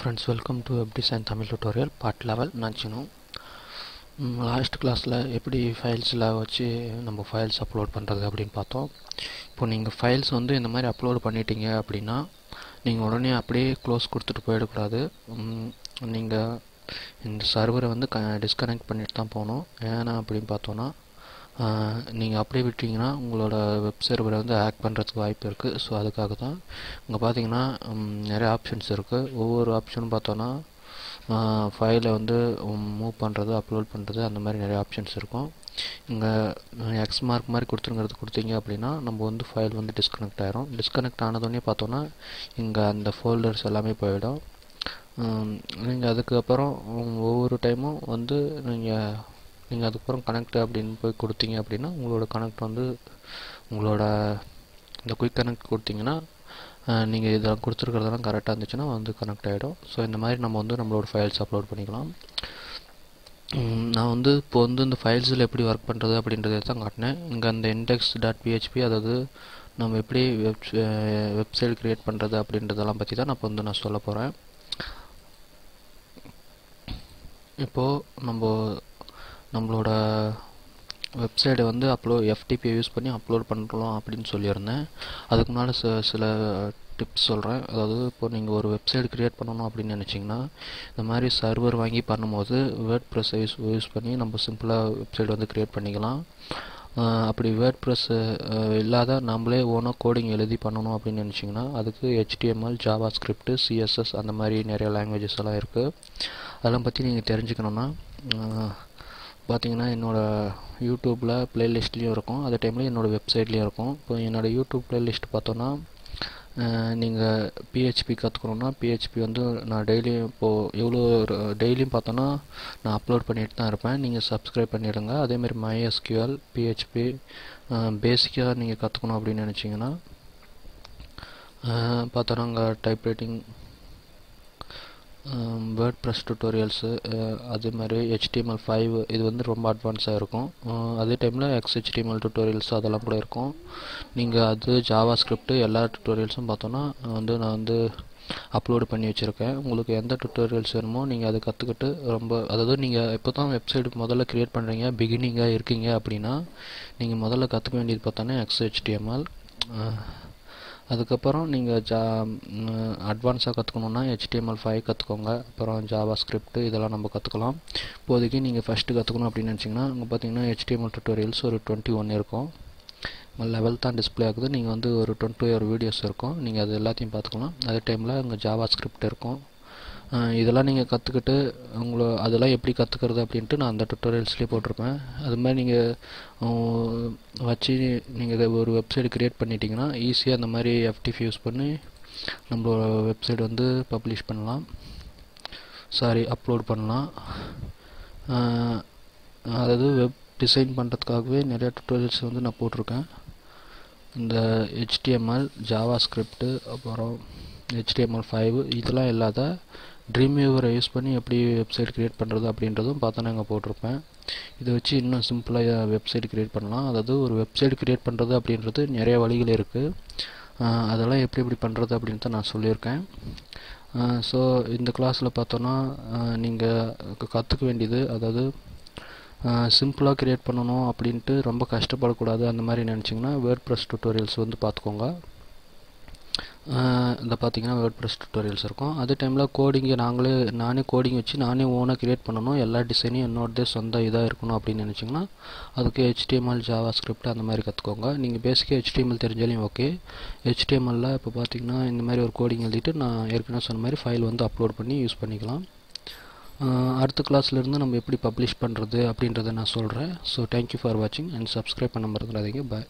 Friends welcome to web design Tamil tutorial part level நினச்சினோம் last கிளாஸில் எப்படி ஃபைல்ஸில் வச்சு நம்ம ஃபைல்ஸ் அப்லோட் பண்ணுறது அப்படின்னு பார்த்தோம். இப்போ நீங்கள் ஃபைல்ஸ் வந்து இந்த மாதிரி அப்லோட் பண்ணிட்டீங்க அப்படின்னா நீங்கள் உடனே அப்படியே க்ளோஸ் கொடுத்துட்டு போயிடக்கூடாது. நீங்கள் இந்த சர்வரை வந்து க டிஸ்கனெக்ட் பண்ணிட்டு தான் போகணும். ஏன்னா அப்படின்னு பார்த்தோன்னா நீங்கள் அப்படியே விட்டீங்கன்னா உங்களோட வெப் சர்வரை வந்து ஹேக் பண்ணுறதுக்கு வாய்ப்பு இருக்குது ஸோ அதுக்காக தான் இங்கே பார்த்தீங்கன்னா நிறைய ஆப்ஷன்ஸ் இருக்குது ஒவ்வொரு ஆப்ஷனும் பார்த்தோன்னா ஃபைலை வந்து மூவ் பண்ணுறது அப்லோட் பண்ணுறது அந்த மாதிரி நிறைய ஆப்ஷன்ஸ் இருக்கும். இங்கே எக்ஸ் மார்க் மாதிரி கொடுத்துருங்கிறது கொடுத்தீங்க அப்படின்னா நம்ம வந்து ஃபைல் வந்து டிஸ்கனெக்ட் ஆகிரும் டிஸ்கனெக்ட் ஆனதோடனே பார்த்தோன்னா இங்கே அந்த ஃபோல்டர்ஸ் எல்லாமே போயிடும். நீங்கள் அதுக்கப்புறம் ஒவ்வொரு டைமும் வந்து நீங்கள் நீங்கள் அதுக்கப்புறம் கனெக்ட் அப்படின்னு போய் கொடுத்தீங்க அப்படின்னா உங்களோட கனெக்ட் வந்து உங்களோட இந்த குயிக் கனெக்ட் கொடுத்தீங்கன்னா நீங்கள் இதெல்லாம் கொடுத்துருக்கிறதெல்லாம் கரெக்டாக இருந்துச்சுன்னா வந்து கனெக்ட் ஆகிடும் ஸோ இந்த மாதிரி நம்ம வந்து நம்மளோட ஃபைல்ஸ் அப்லோட் பண்ணிக்கலாம். நான் வந்து இப்போ வந்து இந்த ஃபைல்ஸில் எப்படி ஒர்க் பண்ணுறது அப்படின்றத தான் காட்டினேன். இங்கே அந்த இண்டெக்ஸ் டாட் பிஹெச்பி அதாவது நம்ம எப்படி வெப் வெப்சைட் க்ரியேட் பண்ணுறது அப்படின்றதெல்லாம் பற்றி தான் நான் இப்போ வந்து நான் சொல்ல போகிறேன் இப்போது நம்ம நம்மளோட வெப்சைட்டை வந்து அப்லோ எஃப்டிபியை யூஸ் பண்ணி அப்லோட் பண்ணுறோம் அப்படின்னு சொல்லியிருந்தேன். அதுக்கு முன்னால் ச சில டிப்ஸ் சொல்கிறேன் அதாவது இப்போ நீங்கள் ஒரு வெப்சைட் க்ரியேட் பண்ணணும் அப்படின்னு நினச்சிங்கன்னா இந்த மாதிரி சர்வர் வாங்கி பண்ணும்போது வேர்ட் ப்ரெஸ்ஸை யூஸ் யூஸ் பண்ணி நம்ம சிம்பிளாக வெப்சைட் வந்து க்ரியேட் பண்ணிக்கலாம். அப்படி வேர்ட் ப்ரெஸ் இல்லாத நம்மளே ஓனாக கோடிங் எழுதி பண்ணணும் அப்படின்னு நினச்சிங்கன்னா அதுக்கு ஹெச்டிஎம்எல் ஜாவா ஸ்கிரிப்ட் சிஎஸ்எஸ் அந்த மாதிரி நிறைய லாங்குவேஜஸ் எல்லாம் இருக்குது அதெல்லாம் பற்றி நீங்கள் தெரிஞ்சுக்கணுன்னா பார்த்தீங்கன்னா என்னோடய யூடியூப்பில் ப்ளேலிஸ்ட்லேயும் இருக்கும். அதே டைமில் என்னோடய வெப்சைட்லேயும் இருக்கும். இப்போ என்னோடய யூடியூப் ப்ளேலிஸ்ட் பார்த்தோன்னா நீங்கள் பிஹெச்பி கற்றுக்கணுன்னா பிஹெச்பி வந்து நான் டெய்லியும் இப்போது எவ்வளோ டெய்லியும் பார்த்தோன்னா நான் அப்லோட் பண்ணிட்டு தான் இருப்பேன். நீங்கள் சப்ஸ்கிரைப் பண்ணிவிடுங்க அதேமாதிரி மைஎஸ்கியூஎல் பிஹெச்பி பேசிக்காக நீங்கள் கற்றுக்கணும் அப்படின்னு நினச்சிங்கன்னா பார்த்தோன்னா அங்கே டைப்ரைட்டிங் வேர்ட் ப்ரெஸ் டுட்டோரியல்ஸு அதே மாதிரி ஹெச்டிஎம்எல் ஃபைவ் இது வந்து ரொம்ப அட்வான்ஸாக இருக்கும். அதே டைமில் எக்ஸ் ஹெச்டிஎம்எல் டுட்டோரியல்ஸ் அதெல்லாம் கூட இருக்கும். நீங்கள் அது ஜாவா ஸ்கிரிப்ட் எல்லா டுட்டோரியல்ஸும் பார்த்தோன்னா வந்து நான் வந்து அப்லோடு பண்ணி வச்சுருக்கேன். உங்களுக்கு எந்த டுட்டோரியல்ஸ் வேணுமோ நீங்கள் அதை கற்றுக்கிட்டு ரொம்ப அதாவது நீங்கள் இப்போ தான் வெப்சைட் முதல்ல க்ரியேட் பண்ணுறீங்க பிகினிங்காக இருக்கீங்க அப்படின்னா நீங்கள் முதல்ல கற்றுக்க வேண்டியது பார்த்தோன்னா எக்ஸ் ஹெச்டிஎம்எல் அதுக்கப்புறம் நீங்கள் ஜா அட்வான்ஸாக கற்றுக்கணுன்னா ஹெச்டிஎம்எல் ஃபைவ் கற்றுக்கோங்க அப்புறம் ஜாவா ஸ்கிரிப்ட் இதெல்லாம் நம்ம கற்றுக்கலாம் இப்போதைக்கு நீங்கள் ஃபஸ்ட்டு கற்றுக்கணும் அப்படின்னு நினச்சிங்கன்னா அங்கே பார்த்தீங்கன்னா ஹெச்டிஎம்எல் டுட்டோரியல்ஸ் ஒரு டுவெண்ட்டி ஒன் இருக்கும் லெவல் தான் டிஸ்பிளே ஆகுது. நீங்கள் வந்து ஒரு டுவெண்ட்டி ஒரு வீடியோஸ் இருக்கும். நீங்கள் அது எல்லாத்தையும் பார்த்துக்கலாம் அதே டைமில் அங்கே ஜாவா ஸ்கிரிப்ட் இருக்கும். இதெல்லாம் நீங்கள் கற்றுக்கிட்டு உங்களை அதெல்லாம் எப்படி கற்றுக்கிறது அப்படின்ட்டு நான் அந்த டுட்டோரியல்ஸ்லேயே போட்டிருப்பேன். அது மாதிரி நீங்கள் வச்சு நீங்கள் ஒரு வெப்சைட் க்ரியேட் பண்ணிட்டீங்கன்னா ஈஸியாக அந்த மாதிரி எஃப்டிஃப் யூஸ் பண்ணி நம்மளோட வெப்சைட் வந்து பப்ளிஷ் பண்ணலாம். சாரி அப்லோட் பண்ணலாம். அதாவது வெப் டிசைன் பண்ணுறதுக்காகவே நிறையா டுட்டோரியல்ஸ் வந்து நான் போட்டிருக்கேன். இந்த ஹெச்டிஎம்எல் ஜாவா ஸ்கிரிப்டு அப்புறம் ஹெச்டிஎம்எல் ஃபைவ் இதெல்லாம் இல்லாத ட்ரீம் வியூவரை யூஸ் பண்ணி எப்படி வெப்சைட் க்ரியேட் பண்ணுறது அப்படின்றதும் பார்த்து நாங்கள் போட்டிருப்பேன். இதை வச்சு இன்னும் சிம்பிளாக வெப்சைட் க்ரியேட் பண்ணலாம். அதாவது ஒரு வெப்சைட் க்ரியேட் பண்ணுறது அப்படின்றது நிறைய வழிகள் இருக்குது அதெல்லாம் எப்படி எப்படி பண்ணுறது அப்படின்ட்டு நான் சொல்லியிருக்கேன். ஸோ இந்த கிளாஸில் பார்த்தோன்னா நீங்கள் கற்றுக்க வேண்டியது அதாவது சிம்பிளாக க்ரியேட் பண்ணணும் அப்படின்ட்டு ரொம்ப கஷ்டப்படக்கூடாது. அந்த மாதிரி நினச்சிங்கன்னா வேர்ட் ப்ரெஸ் டுட்டோரியல்ஸ் வந்து பார்த்துக்கோங்க. இந்த பார்த்தீங்கன்னா வேர்ட் ப்ரெஸ் டுட்டோரியல்ஸ் இருக்கும். அதே டைமில் கோடிங்கை நாங்களே நானே கோடிங் வச்சு நானே ஓனாக க்ரியேட் பண்ணணும். எல்லா டிசைனையும் என்னோடதே சொந்த இதாக இருக்கணும் அப்படின்னு நினச்சிங்கன்னா அதுக்கு ஹெச்டிஎம்எல் ஜாவா ஸ்கிரிப்ட் அந்த மாதிரி கற்றுக்கோங்க நீங்கள் பேசிக்காக ஹெச்டிஎம்எல் தெரிஞ்சாலையும் ஓகே ஹெச்டிஎம்எல்லில் இப்போ பார்த்தீங்கன்னா இந்த மாதிரி ஒரு கோடிங் எழுதிட்டு நான் ஏற்கனவே சொன்ன மாதிரி ஃபைல் வந்து அப்லோட் பண்ணி யூஸ் பண்ணிக்கலாம். அடுத்த கிளாஸ்லேருந்து நம்ம எப்படி பப்ளிஷ் பண்ணுறது அப்படின்றத நான் சொல்கிறேன் ஸோ தேங்க்யூ ஃபார் வாட்சிங் அண்ட் சப்ஸ்கிரைப் பண்ண மறந்துடாதீங்க. பாய்